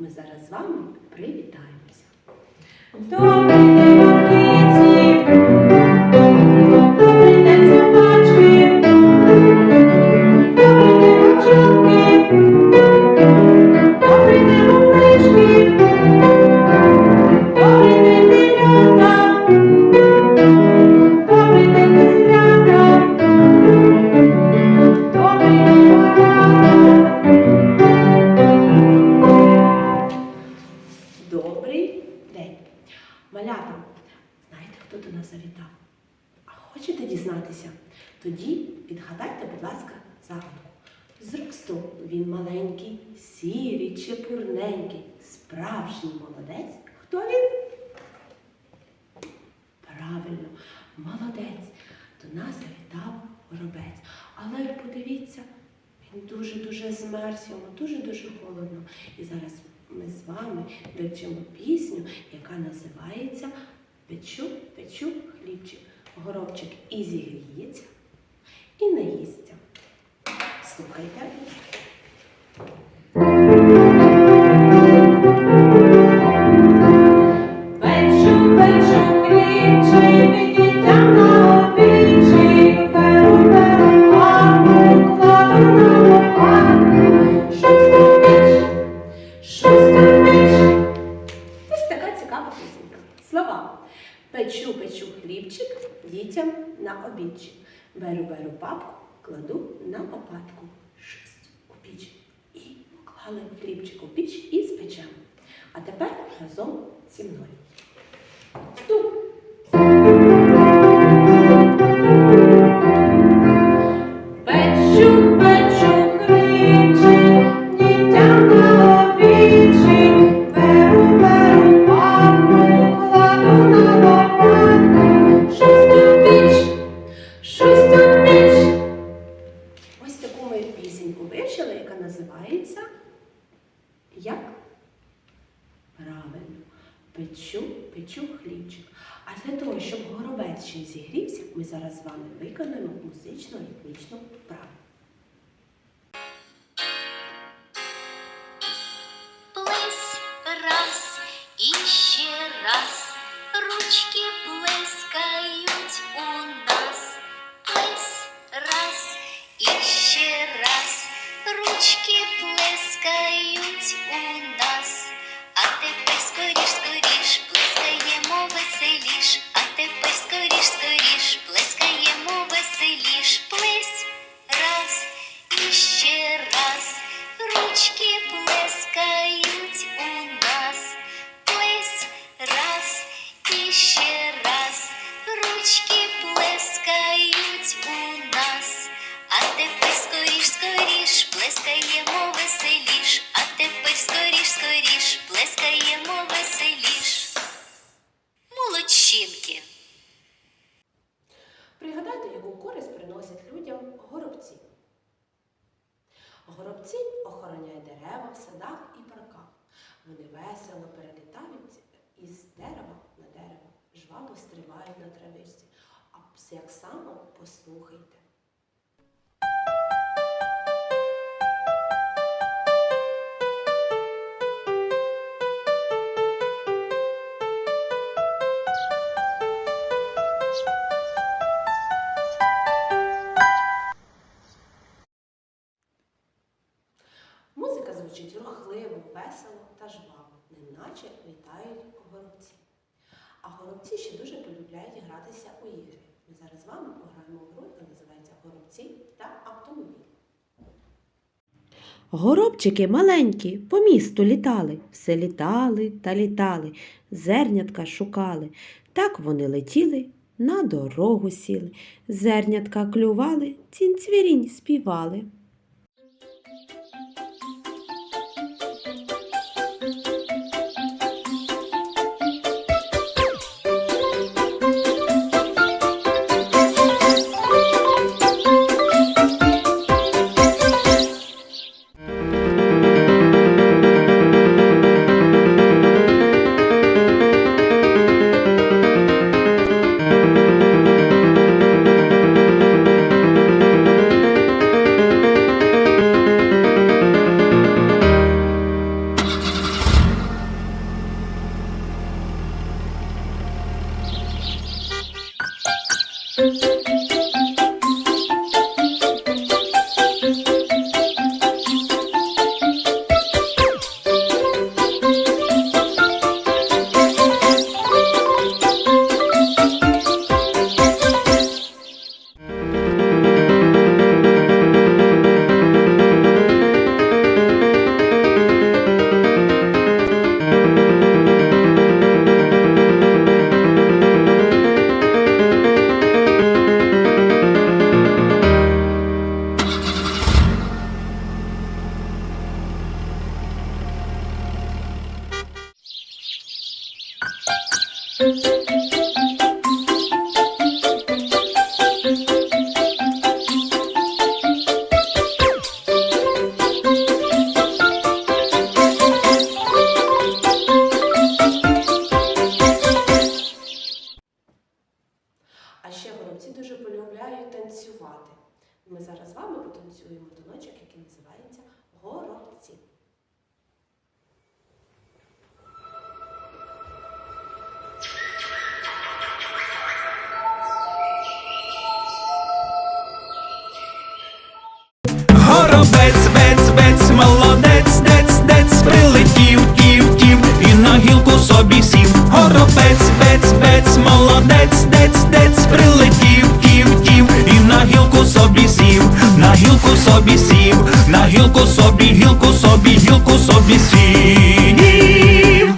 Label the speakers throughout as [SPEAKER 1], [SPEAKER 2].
[SPEAKER 1] ми зараз з вами привітаємося.
[SPEAKER 2] Добрий день. Добрий день, собачки. Добрий день. Добрий день. Малята,
[SPEAKER 1] знаєте, хто до нас завітав? А хочете дізнатися? Тоді підгадайте, будь ласка, загадку. Зросту він маленький, сірий, чепурненький, справжній молодець. Хто він? Правильно, молодець. До нас завітав горобець. Але подивіться, він дуже-дуже змерз, йому дуже-дуже холодно. І зараз ми з вами вивчимо пісню, яка називається Печу, печу хлібчик. Горобчик і зігріється, і наїсться. Слухайте.
[SPEAKER 2] Печу, печу хлібчик дітям на обідчик. Беру, беру
[SPEAKER 1] папку, кладу на лопатку. Шість у піч. І поклали хлібчик у піч і спечемо. А тепер разом зі мною. Зараз з вами виконаємо музично ритмічну вправу.
[SPEAKER 3] Плесь раз і ще раз, ручки скоріш, плескаємо веселіш. А тепер скоріш, скоріш, плескаємо веселіш. Молодчинки.
[SPEAKER 1] Пригадайте, яку користь приносять людям горобці. Горобці охороняють дерева в садах і парках. Вони весело перелітають із дерева на дерево, жваво стрибають на травичці. А як само послухайте. Дуже полюбляють гратися у ігри. Ми зараз з вами пограємо в гру, яка називається Горобці та автомобіль.
[SPEAKER 4] Горобчики маленькі по місту літали, все літали та літали, зернятка шукали. Так вони летіли, на дорогу сіли, зернятка клювали, цінцвірінь співали.
[SPEAKER 1] Música А ще горобці дуже полюбляють танцювати. Ми зараз з вами потанцюємо доночок, який називається горобці.
[SPEAKER 5] Горобець, бець, бець, молодець, дець, дець, прилетів, тів, тів, і на гілку собі сів. Горобець, бець, бець, молодець, дець, дець, прилетів, тів, тів, і на гілку собі сів, на гілку собі сів, на гілку собі, гілку собі, гілку собі сів.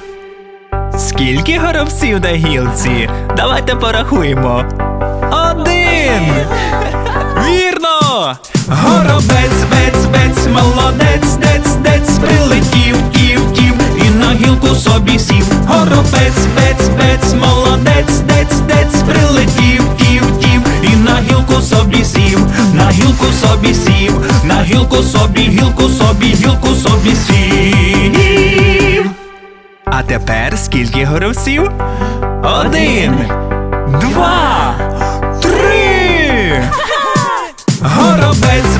[SPEAKER 5] Скільки горобців на гілці? Давайте порахуємо. Один! Вірно! Горобець, бець, молодець, дець, дець, прилетів, тів, тів, і на гілку собі сів. Горобець, бець, бець, молодець, дець, дець, прилетів, тів, тів, і на гілку собі сів, на гілку собі сів, на гілку собі, гілку собі, гілку собі сів. А тепер скільки горобців? Один, два, три. Горобець,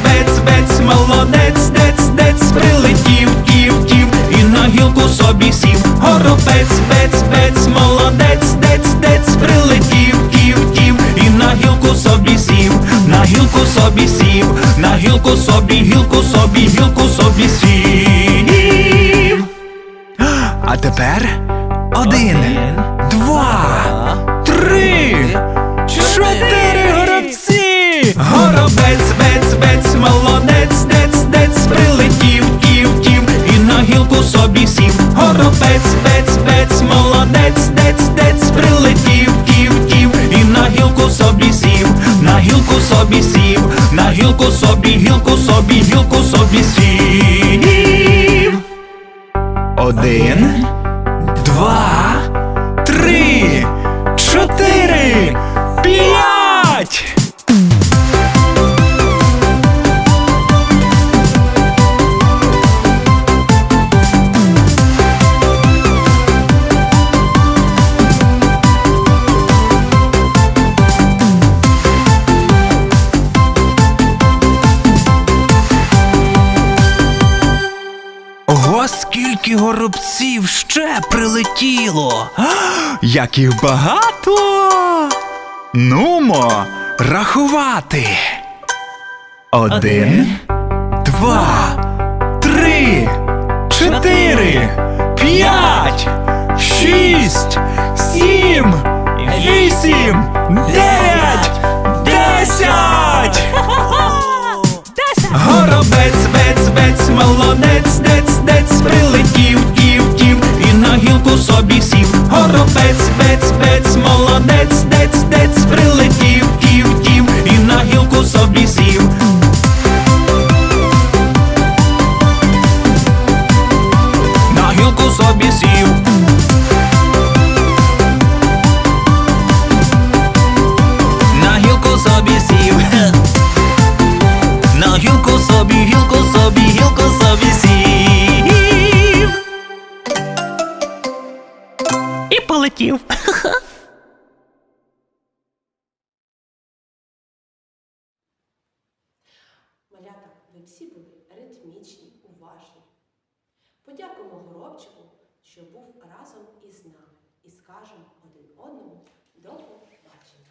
[SPEAKER 5] бець, молодець, дець, дець, прилетів, тів, тів, і на гілку собі сів. Горобець, бець, бець, молодець, дець, дець, прилетів, тів, тів, і на гілку собі сів, на гілку собі сів, на гілку собі, гілку собі, гілку собі сів. А тепер один, Горобець, бець, бець, молодець, дець, дець, прилетів, тів, тів, і на гілку собі сів. Горобець, бець, бець, молодець, дець, дець, прилетів, тів, тів, і на гілку собі сів, на гілку собі сів, на гілку собі, гілку собі, гілку собі сів. Один, скільки горобців ще прилетіло! А, Як їх багато! Нумо рахувати. Один, два, три, чотири, п'ять, шість, сім, вісім, дев'ять, десять! Горобець, бець, бець, молодець, дець, дець, на
[SPEAKER 1] Малята, ви всі були ритмічні, уважні. Подякуємо горобчику, що був разом із нами, і скажемо один одному до побачення.